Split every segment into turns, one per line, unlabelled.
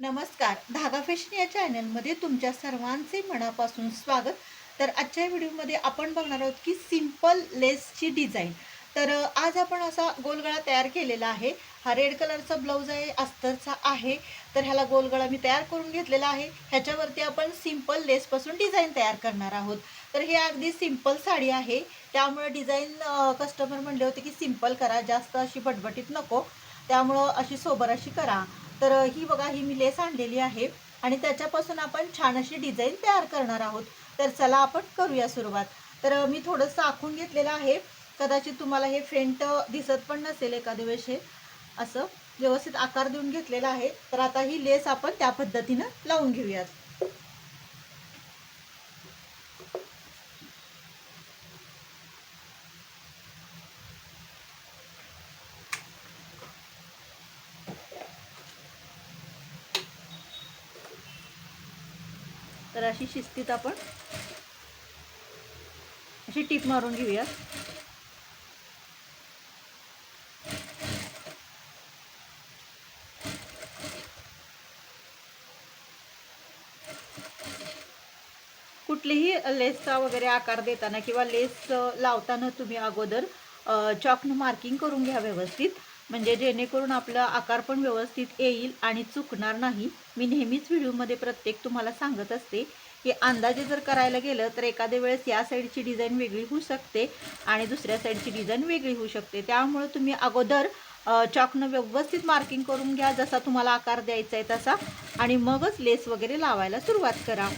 नमस्कार. धागा फॅशन या चॅनलमध्ये तुमच्या सर्वांचे मनापासून स्वागत. तर आजच्या व्हिडिओमध्ये आपण बघणार आहोत की सिंपल लेसची डिझाईन. तर आज आपण असा गोलगळा तयार केलेला आहे. हा रेड कलरचा ब्लाऊज आहे अस्तरचा आहे. तर ह्याला गोलगळा मी तयार करून घेतलेला आहे. ह्याच्यावरती आपण सिंपल लेसपासून डिझाईन तयार करणार आहोत. तर हे अगदी सिंपल साडी आहे. त्यामुळे डिझाईन कस्टमर म्हणले होते की सिंपल करा जास्त अशी बटबटीत नको. त्यामुळं अशी सोबर अशी करा. तर ही बघा ही मी लेस आणलेली आहे आणि त्याच्यापासून आपण छान अशी डिझाईन तयार करणार आहोत. तर चला आपण करूया सुरुवात. तर मी थोडंसं आखून घेतलेलं आहे. कदाचित तुम्हाला हे फ्रंट दिसत पण नसेल एखाद्या वेळेस हे. असं व्यवस्थित आकार देऊन घेतलेला आहे. तर आता ही लेस आपण त्या पद्धतीनं लावून घेऊयात. तर अशी शिस्तीत आपण अशी टीप मारून घेऊया कुठलीही लेसचा वगैरे आकार देताना किंवा लेस लावताना तुम्ही अगोदर चॉकनं मार्किंग करून घ्या व्यवस्थित. म्हणजे जेणेकरून आपला आकार पण व्यवस्थित येईल आणि चुकणार नाही. मी नेहमीच व्हिडिओमध्ये प्रत्येक तुम्हाला सांगत असते की अंदाजे जर करायला गेलं तर एखाद्या वेळेस या साईडची डिझाईन वेगळी होऊ शकते आणि दुसऱ्या साईडची डिझाईन वेगळी होऊ शकते. त्यामुळे तुम्ही अगोदर चॉकनं व्यवस्थित मार्किंग करून घ्या जसा तुम्हाला आकार द्यायचा आहे तसा. आणि मगच लेस वगैरे लावायला सुरुवात करा.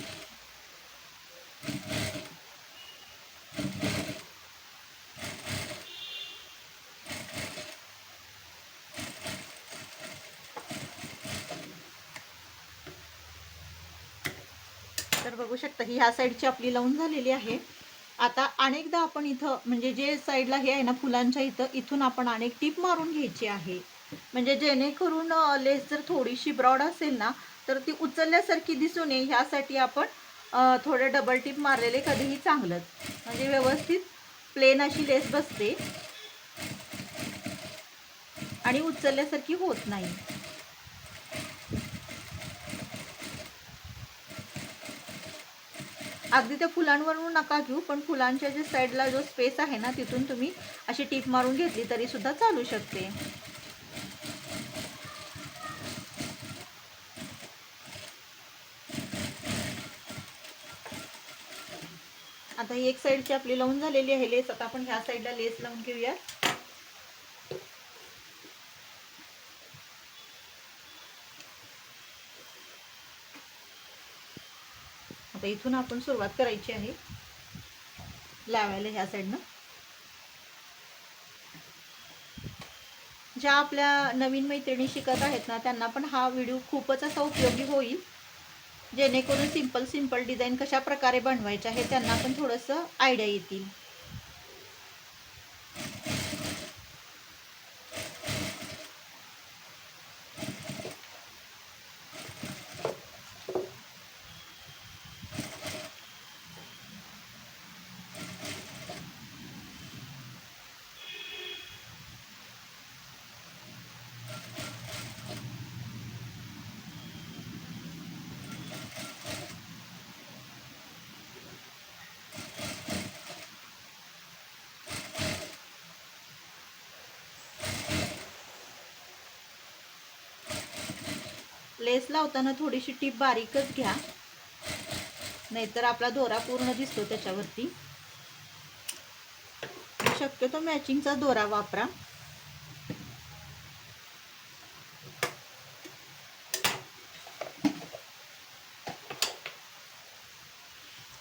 तर बघू शकता ही ह्या साईडची आपली लावून झालेली आहे. आता अनेकदा आपण इथं म्हणजे जे साईडला हे आहे ना फुलांच्या इथं इथून आपण अनेक टीप मारून घ्यायची आहे. म्हणजे जेणेकरून लेस जर थोडीशी ब्रॉड असेल ना तर ती उचलल्यासारखी दिसून ये ह्यासाठी आपण थोडे डबल टीप मारलेले कधीही चांगलंच. म्हणजे व्यवस्थित प्लेन अशी लेस बसते. आणि उचलल्यासारखी होत नाही. अगदी त्या फुलांवरून नका घेऊ पण फुलांच्या जे साईडला जो स्पेस आहे ना तिथून तुम्ही अशी टीप मारून घेतली तरी सुद्धा चालू शकते. आता ही एक साईडची आपली लावून झालेली आहे लेस. आता आपण ह्या साईडला लेस लावून घेऊया आता इथून आपण सुरुवात करायची आहे. लावायला ह्या साईडनं ज्या आपल्या नवीन मैत्रिणी शिकत आहेत ना त्यांना पण हा व्हिडिओ खूपच असा उपयोगी होईल. जेणेकरून सिंपल सिंपल डिझाईन कशा प्रकारे बनवायच्या हे त्यांना पण थोडंसं आयडिया येतील. लेस लावताना थोडीशी टीप बारीकच घ्या. नाहीतर आपला दोरा पूर्ण दिसतो त्याच्यावरती. शक्यतो मॅचिंगचा दोरा वापरा.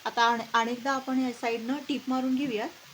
आता अनेकदा आपण या साईडनं टीप मारून घेऊयात.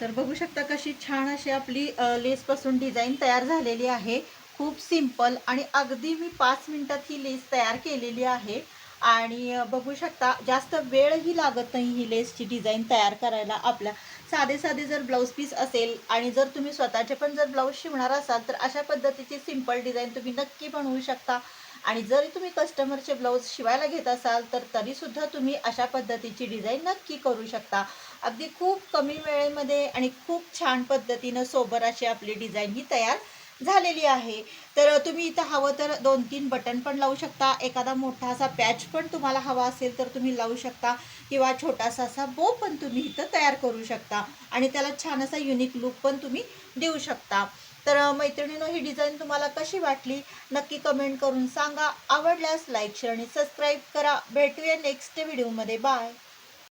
तर बघू शकता कशी छान अशी आपली लेसपासून डिझाईन तयार झालेली आहे. खूप सिंपल आणि अगदी मी पाच मिनटात ही लेस तयार केलेली आहे. आणि बघू शकता जास्त वेळही लागत नाही ही लेसची डिझाईन तयार करायला आपल्या. साधे साधे जर ब्लाऊज पीस असेल आणि जर तुम्ही स्वतःचे पण जर ब्लाऊज शिवणार असाल तर अशा पद्धतीची सिंपल डिझाईन तुम्ही नक्की बनवू शकता. आणि जरी तुम्ही कस्टमरचे ब्लाऊज शिवायला घेत असाल तर तरीसुद्धा तुम्ही अशा पद्धतीची डिझाईन नक्की करू शकता. अगदी खूप कमी वेळेमध्ये आणि खूप छान पद्धतीनं सोबर अशी आपली डिझाईन ही तयार झालेली आहे. तर तुम्ही इथं हवं तर दोन तीन बटन पण लावू शकता. एखादा मोठा असा पॅच पण तुम्हाला हवा असेल तर तुम्ही लावू शकता. किंवा छोटासा असा बो पण तुम्ही इथं तयार करू शकता. आणि त्याला छान असा युनिक लुक पण तुम्ही देऊ शकता. तर मैत्रिणीनो ही डिझाईन तुम्हाला कशी वाटली? नक्की कमेंट करून सांगा. आवडल्यास लाईक शेअर आणि सबस्क्राईब करा. भेटूया नेक्स्ट व्हिडिओमध्ये बाय